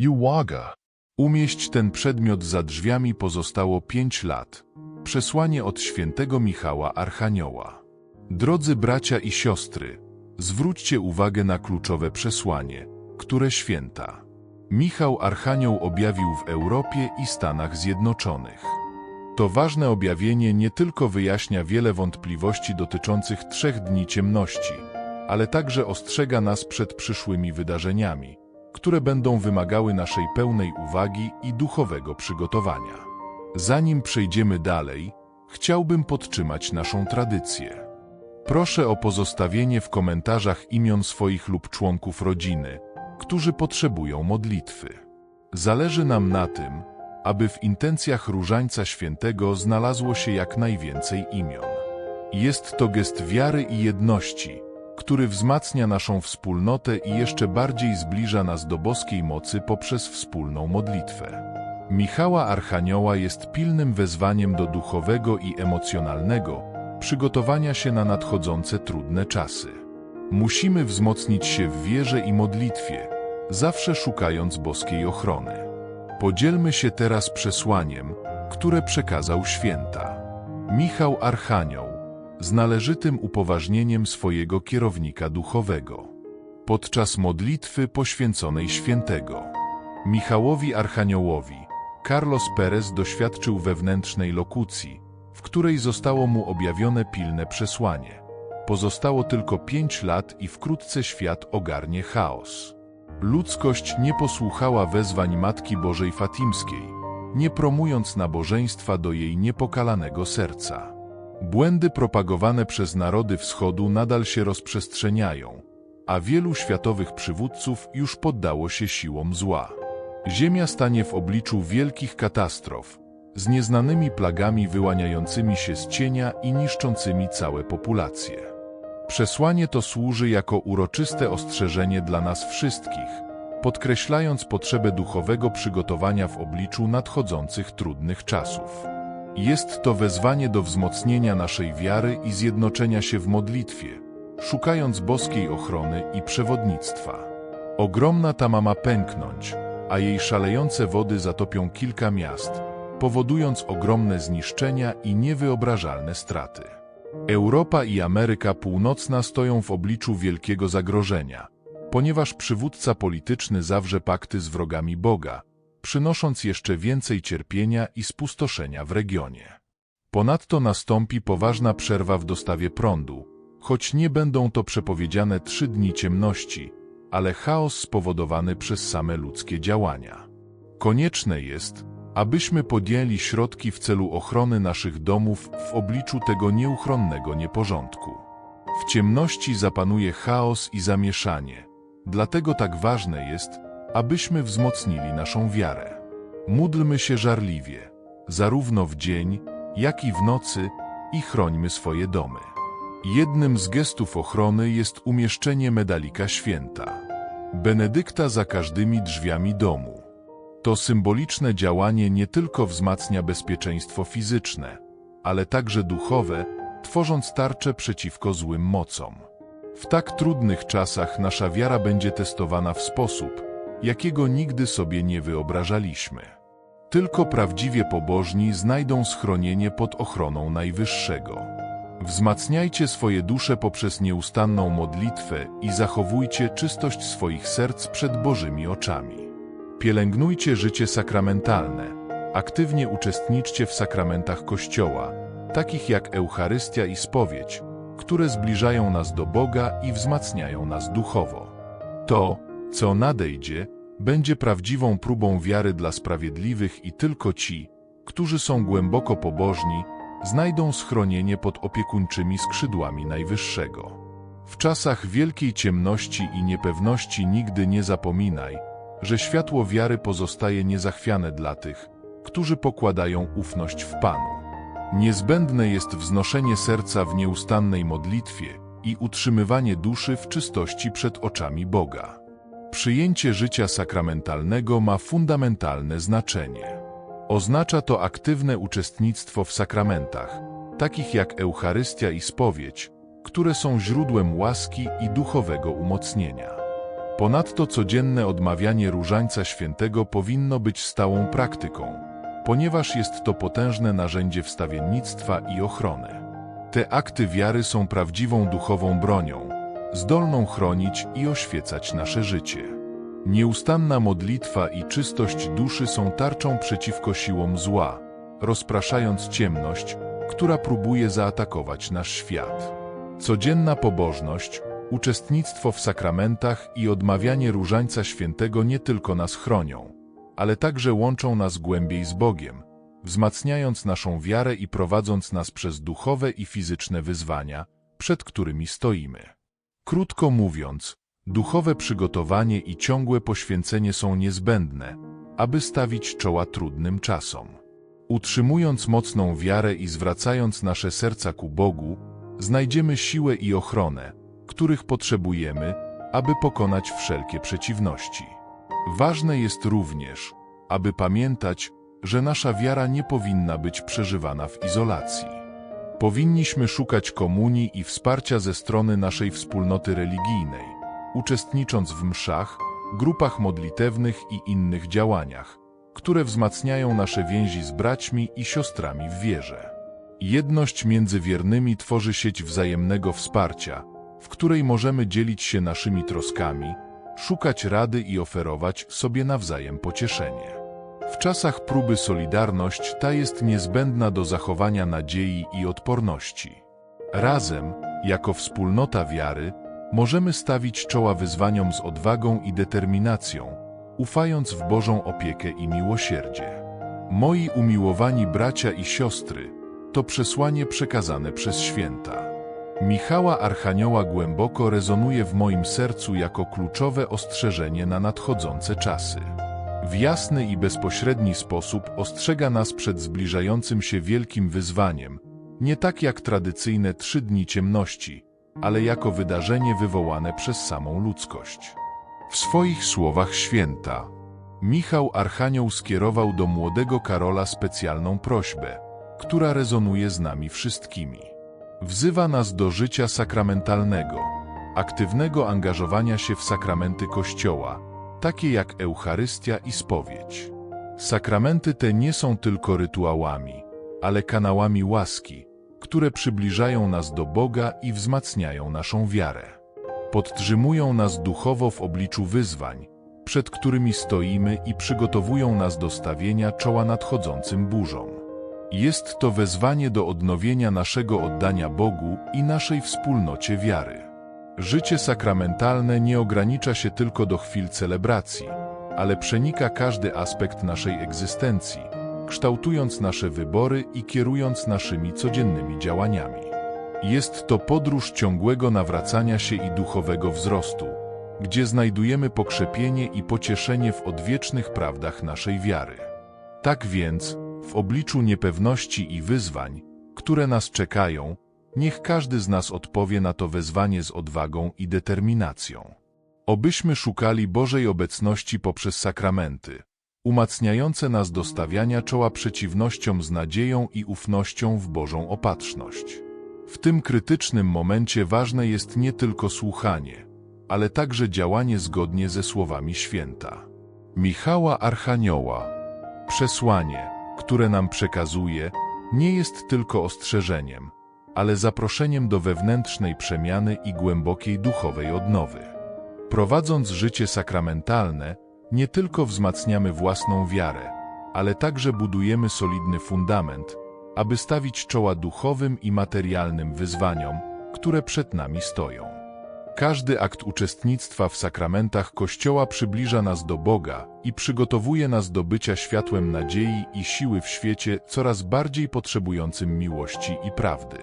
Uwaga! Umieść ten przedmiot za drzwiami pozostało pięć lat. Przesłanie od świętego Michała Archanioła. Drodzy bracia i siostry, zwróćcie uwagę na kluczowe przesłanie, które święta. Michał Archanioł objawił w Europie i Stanach Zjednoczonych. To ważne objawienie nie tylko wyjaśnia wiele wątpliwości dotyczących trzech dni ciemności, ale także ostrzega nas przed przyszłymi wydarzeniami, które będą wymagały naszej pełnej uwagi i duchowego przygotowania. Zanim przejdziemy dalej, chciałbym podtrzymać naszą tradycję. Proszę o pozostawienie w komentarzach imion swoich lub członków rodziny, którzy potrzebują modlitwy. Zależy nam na tym, aby w intencjach Różańca Świętego znalazło się jak najwięcej imion. Jest to gest wiary i jedności, który wzmacnia naszą wspólnotę i jeszcze bardziej zbliża nas do boskiej mocy poprzez wspólną modlitwę. Michała Archanioła jest pilnym wezwaniem do duchowego i emocjonalnego przygotowania się na nadchodzące trudne czasy. Musimy wzmocnić się w wierze i modlitwie, zawsze szukając boskiej ochrony. Podzielmy się teraz przesłaniem, które przekazał święta. Michał Archanioł, z należytym upoważnieniem swojego kierownika duchowego. Podczas modlitwy poświęconej świętego Michałowi Archaniołowi, Carlos Perez doświadczył wewnętrznej lokucji, w której zostało mu objawione pilne przesłanie. Pozostało tylko pięć lat i wkrótce świat ogarnie chaos. Ludzkość nie posłuchała wezwań Matki Bożej Fatimskiej, nie promując nabożeństwa do jej niepokalanego serca. Błędy propagowane przez narody wschodu nadal się rozprzestrzeniają, a wielu światowych przywódców już poddało się siłom zła. Ziemia stanie w obliczu wielkich katastrof, z nieznanymi plagami wyłaniającymi się z cienia i niszczącymi całe populacje. Przesłanie to służy jako uroczyste ostrzeżenie dla nas wszystkich, podkreślając potrzebę duchowego przygotowania w obliczu nadchodzących trudnych czasów. Jest to wezwanie do wzmocnienia naszej wiary i zjednoczenia się w modlitwie, szukając boskiej ochrony i przewodnictwa. Ogromna tama ma pęknąć, a jej szalejące wody zatopią kilka miast, powodując ogromne zniszczenia i niewyobrażalne straty. Europa i Ameryka Północna stoją w obliczu wielkiego zagrożenia, ponieważ przywódca polityczny zawrze pakty z wrogami Boga, przynosząc jeszcze więcej cierpienia i spustoszenia w regionie. Ponadto nastąpi poważna przerwa w dostawie prądu, choć nie będą to przepowiedziane trzy dni ciemności, ale chaos spowodowany przez same ludzkie działania. Konieczne jest, abyśmy podjęli środki w celu ochrony naszych domów w obliczu tego nieuchronnego nieporządku. W ciemności zapanuje chaos i zamieszanie, dlatego tak ważne jest, abyśmy wzmocnili naszą wiarę. Módlmy się żarliwie, zarówno w dzień, jak i w nocy i chrońmy swoje domy. Jednym z gestów ochrony jest umieszczenie medalika święta. Benedykta za każdymi drzwiami domu. To symboliczne działanie nie tylko wzmacnia bezpieczeństwo fizyczne, ale także duchowe, tworząc tarczę przeciwko złym mocom. W tak trudnych czasach nasza wiara będzie testowana w sposób, jakiego nigdy sobie nie wyobrażaliśmy. Tylko prawdziwie pobożni znajdą schronienie pod ochroną Najwyższego. Wzmacniajcie swoje dusze poprzez nieustanną modlitwę i zachowujcie czystość swoich serc przed Bożymi oczami. Pielęgnujcie życie sakramentalne. Aktywnie uczestniczcie w sakramentach Kościoła, takich jak Eucharystia i spowiedź, które zbliżają nas do Boga i wzmacniają nas duchowo. To, co nadejdzie, będzie prawdziwą próbą wiary dla sprawiedliwych i tylko ci, którzy są głęboko pobożni, znajdą schronienie pod opiekuńczymi skrzydłami Najwyższego. W czasach wielkiej ciemności i niepewności nigdy nie zapominaj, że światło wiary pozostaje niezachwiane dla tych, którzy pokładają ufność w Panu. Niezbędne jest wznoszenie serca w nieustannej modlitwie i utrzymywanie duszy w czystości przed oczami Boga. Przyjęcie życia sakramentalnego ma fundamentalne znaczenie. Oznacza to aktywne uczestnictwo w sakramentach, takich jak Eucharystia i spowiedź, które są źródłem łaski i duchowego umocnienia. Ponadto codzienne odmawianie różańca świętego powinno być stałą praktyką, ponieważ jest to potężne narzędzie wstawiennictwa i ochrony. Te akty wiary są prawdziwą duchową bronią, zdolną chronić i oświecać nasze życie. Nieustanna modlitwa i czystość duszy są tarczą przeciwko siłom zła, rozpraszając ciemność, która próbuje zaatakować nasz świat. Codzienna pobożność, uczestnictwo w sakramentach i odmawianie różańca świętego nie tylko nas chronią, ale także łączą nas głębiej z Bogiem, wzmacniając naszą wiarę i prowadząc nas przez duchowe i fizyczne wyzwania, przed którymi stoimy. Krótko mówiąc, duchowe przygotowanie i ciągłe poświęcenie są niezbędne, aby stawić czoła trudnym czasom. Utrzymując mocną wiarę i zwracając nasze serca ku Bogu, znajdziemy siłę i ochronę, których potrzebujemy, aby pokonać wszelkie przeciwności. Ważne jest również, aby pamiętać, że nasza wiara nie powinna być przeżywana w izolacji. Powinniśmy szukać komunii i wsparcia ze strony naszej wspólnoty religijnej, uczestnicząc w mszach, grupach modlitewnych i innych działaniach, które wzmacniają nasze więzi z braćmi i siostrami w wierze. Jedność między wiernymi tworzy sieć wzajemnego wsparcia, w której możemy dzielić się naszymi troskami, szukać rady i oferować sobie nawzajem pocieszenie. W czasach próby solidarność ta jest niezbędna do zachowania nadziei i odporności. Razem, jako wspólnota wiary, możemy stawić czoła wyzwaniom z odwagą i determinacją, ufając w Bożą opiekę i miłosierdzie. Moi umiłowani bracia i siostry, to przesłanie przekazane przez święta. Michała Archanioła głęboko rezonuje w moim sercu jako kluczowe ostrzeżenie na nadchodzące czasy. W jasny i bezpośredni sposób ostrzega nas przed zbliżającym się wielkim wyzwaniem, nie tak jak tradycyjne trzy dni ciemności, ale jako wydarzenie wywołane przez samą ludzkość. W swoich słowach święta, Michał Archanioł skierował do młodego Karola specjalną prośbę, która rezonuje z nami wszystkimi. Wzywa nas do życia sakramentalnego, aktywnego angażowania się w sakramenty Kościoła, takie jak Eucharystia i spowiedź. Sakramenty te nie są tylko rytuałami, ale kanałami łaski, które przybliżają nas do Boga i wzmacniają naszą wiarę. Podtrzymują nas duchowo w obliczu wyzwań, przed którymi stoimy i przygotowują nas do stawienia czoła nadchodzącym burzom. Jest to wezwanie do odnowienia naszego oddania Bogu i naszej wspólnocie wiary. Życie sakramentalne nie ogranicza się tylko do chwil celebracji, ale przenika każdy aspekt naszej egzystencji, kształtując nasze wybory i kierując naszymi codziennymi działaniami. Jest to podróż ciągłego nawracania się i duchowego wzrostu, gdzie znajdujemy pokrzepienie i pocieszenie w odwiecznych prawdach naszej wiary. Tak więc, w obliczu niepewności i wyzwań, które nas czekają, niech każdy z nas odpowie na to wezwanie z odwagą i determinacją. Obyśmy szukali Bożej obecności poprzez sakramenty, umacniające nas do stawiania czoła przeciwnościom z nadzieją i ufnością w Bożą opatrzność. W tym krytycznym momencie ważne jest nie tylko słuchanie, ale także działanie zgodnie ze słowami święta. Michała Archanioła, przesłanie, które nam przekazuje, nie jest tylko ostrzeżeniem, ale zaproszeniem do wewnętrznej przemiany i głębokiej duchowej odnowy. Prowadząc życie sakramentalne, nie tylko wzmacniamy własną wiarę, ale także budujemy solidny fundament, aby stawić czoła duchowym i materialnym wyzwaniom, które przed nami stoją. Każdy akt uczestnictwa w sakramentach Kościoła przybliża nas do Boga i przygotowuje nas do bycia światłem nadziei i siły w świecie coraz bardziej potrzebującym miłości i prawdy.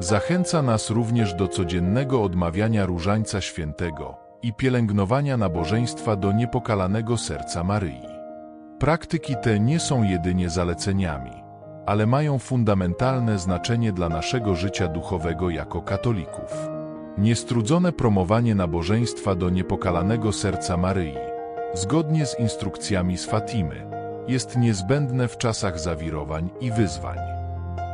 Zachęca nas również do codziennego odmawiania różańca świętego i pielęgnowania nabożeństwa do niepokalanego serca Maryi. Praktyki te nie są jedynie zaleceniami, ale mają fundamentalne znaczenie dla naszego życia duchowego jako katolików. Niestrudzone promowanie nabożeństwa do niepokalanego serca Maryi, zgodnie z instrukcjami z Fatimy, jest niezbędne w czasach zawirowań i wyzwań.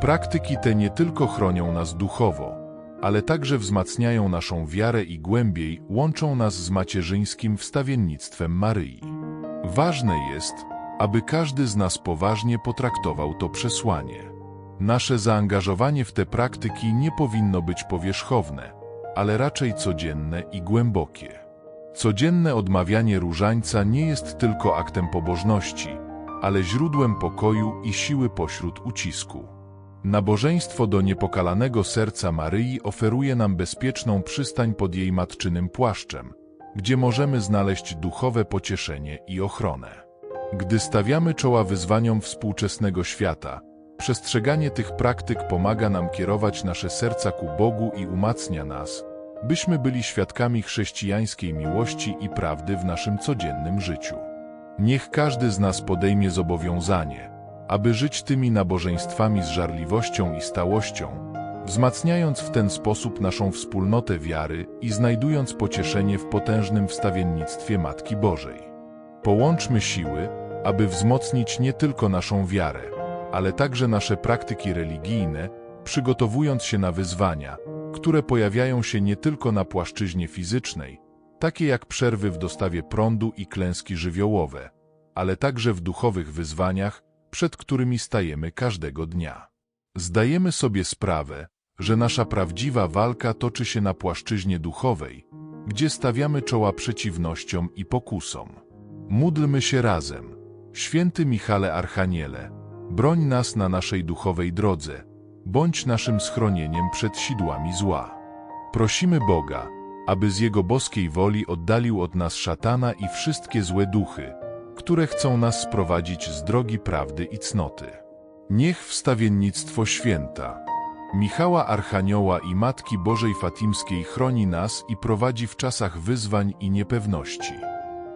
Praktyki te nie tylko chronią nas duchowo, ale także wzmacniają naszą wiarę i głębiej łączą nas z macierzyńskim wstawiennictwem Maryi. Ważne jest, aby każdy z nas poważnie potraktował to przesłanie. Nasze zaangażowanie w te praktyki nie powinno być powierzchowne, ale raczej codzienne i głębokie. Codzienne odmawianie różańca nie jest tylko aktem pobożności, ale źródłem pokoju i siły pośród ucisku. Nabożeństwo do niepokalanego serca Maryi oferuje nam bezpieczną przystań pod jej matczynym płaszczem, gdzie możemy znaleźć duchowe pocieszenie i ochronę. Gdy stawiamy czoła wyzwaniom współczesnego świata, przestrzeganie tych praktyk pomaga nam kierować nasze serca ku Bogu i umacnia nas, byśmy byli świadkami chrześcijańskiej miłości i prawdy w naszym codziennym życiu. Niech każdy z nas podejmie zobowiązanie, aby żyć tymi nabożeństwami z żarliwością i stałością, wzmacniając w ten sposób naszą wspólnotę wiary i znajdując pocieszenie w potężnym wstawiennictwie Matki Bożej. Połączmy siły, aby wzmocnić nie tylko naszą wiarę, ale także nasze praktyki religijne, przygotowując się na wyzwania, które pojawiają się nie tylko na płaszczyźnie fizycznej, takie jak przerwy w dostawie prądu i klęski żywiołowe, ale także w duchowych wyzwaniach, przed którymi stajemy każdego dnia. Zdajemy sobie sprawę, że nasza prawdziwa walka toczy się na płaszczyźnie duchowej, gdzie stawiamy czoła przeciwnościom i pokusom. Módlmy się razem. Święty Michale Archaniele, broń nas na naszej duchowej drodze, bądź naszym schronieniem przed sidłami zła. Prosimy Boga, aby z Jego boskiej woli oddalił od nas szatana i wszystkie złe duchy, które chcą nas sprowadzić z drogi prawdy i cnoty. Niech wstawiennictwo święta, Michała Archanioła i Matki Bożej Fatimskiej chroni nas i prowadzi w czasach wyzwań i niepewności.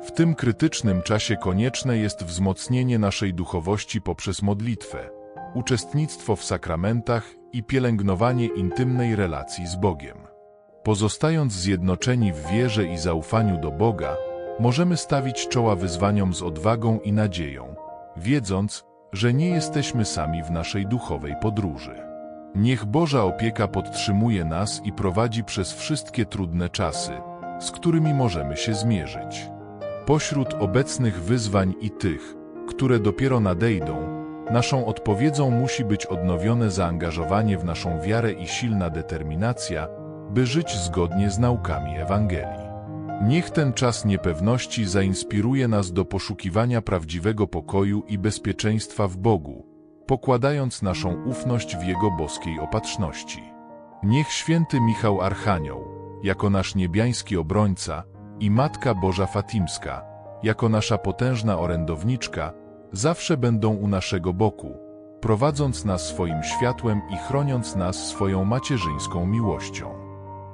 W tym krytycznym czasie konieczne jest wzmocnienie naszej duchowości poprzez modlitwę, uczestnictwo w sakramentach i pielęgnowanie intymnej relacji z Bogiem. Pozostając zjednoczeni w wierze i zaufaniu do Boga, możemy stawić czoła wyzwaniom z odwagą i nadzieją, wiedząc, że nie jesteśmy sami w naszej duchowej podróży. Niech Boża opieka podtrzymuje nas i prowadzi przez wszystkie trudne czasy, z którymi możemy się zmierzyć. Pośród obecnych wyzwań i tych, które dopiero nadejdą, naszą odpowiedzią musi być odnowione zaangażowanie w naszą wiarę i silna determinacja, by żyć zgodnie z naukami Ewangelii. Niech ten czas niepewności zainspiruje nas do poszukiwania prawdziwego pokoju i bezpieczeństwa w Bogu, pokładając naszą ufność w Jego boskiej opatrzności. Niech święty Michał Archanioł, jako nasz niebiański obrońca, i Matka Boża Fatimska, jako nasza potężna orędowniczka, zawsze będą u naszego boku, prowadząc nas swoim światłem i chroniąc nas swoją macierzyńską miłością.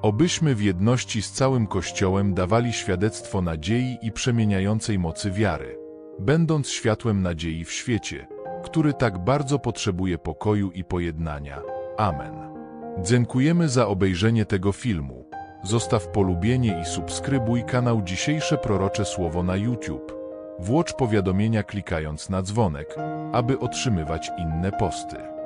Obyśmy w jedności z całym Kościołem dawali świadectwo nadziei i przemieniającej mocy wiary, będąc światłem nadziei w świecie, który tak bardzo potrzebuje pokoju i pojednania. Amen. Dziękujemy za obejrzenie tego filmu. Zostaw polubienie i subskrybuj kanał Dzisiejsze Prorocze Słowo na YouTube. Włącz powiadomienia klikając na dzwonek, aby otrzymywać inne posty.